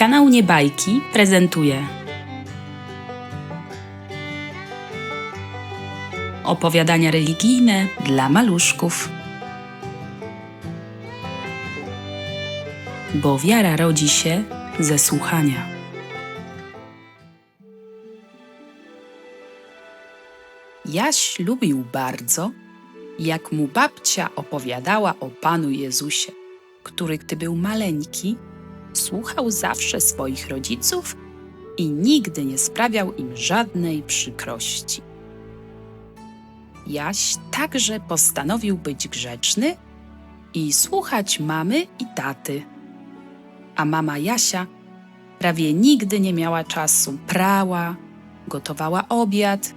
Kanał Niebajki prezentuje opowiadania religijne dla maluszków. Bo wiara rodzi się ze słuchania. Jaś lubił bardzo, jak mu babcia opowiadała o Panu Jezusie, który, gdy był maleńki, słuchał zawsze swoich rodziców i nigdy nie sprawiał im żadnej przykrości. Jaś także postanowił być grzeczny i słuchać mamy i taty. A mama Jasia prawie nigdy nie miała czasu. Prała, gotowała obiad,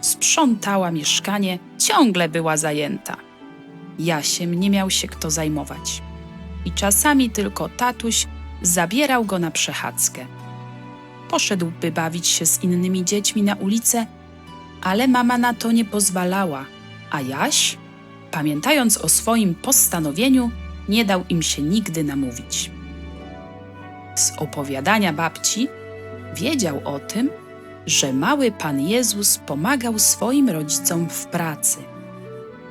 sprzątała mieszkanie, ciągle była zajęta. Jasiem nie miał się kto zajmować. I czasami tylko tatuś zabierał go na przechadzkę. Poszedłby bawić się z innymi dziećmi na ulicę, ale mama na to nie pozwalała, a Jaś, pamiętając o swoim postanowieniu, nie dał im się nigdy namówić. Z opowiadania babci wiedział o tym, że mały Pan Jezus pomagał swoim rodzicom w pracy.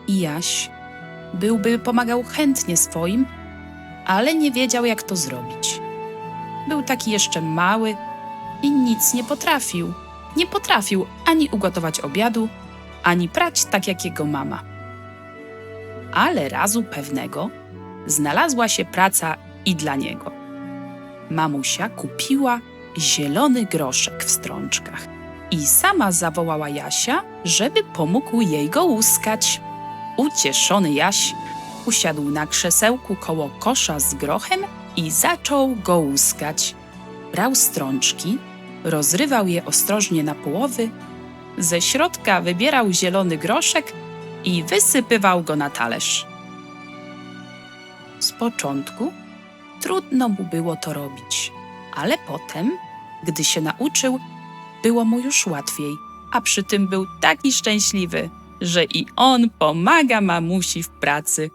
I Jaś byłby pomagał chętnie swoim, ale nie wiedział, jak to zrobić. Był taki jeszcze mały i nic nie potrafił. Nie potrafił ani ugotować obiadu, ani prać tak jak jego mama. Ale razu pewnego znalazła się praca i dla niego. Mamusia kupiła zielony groszek w strączkach i sama zawołała Jasia, żeby pomógł jej go łuskać. Ucieszony Jaś usiadł na krzesełku koło kosza z grochem i zaczął go łuskać. Brał strączki, rozrywał je ostrożnie na połowy, ze środka wybierał zielony groszek i wysypywał go na talerz. Z początku trudno mu było to robić, ale potem, gdy się nauczył, było mu już łatwiej, a przy tym był taki szczęśliwy, że i on pomaga mamusi w pracy.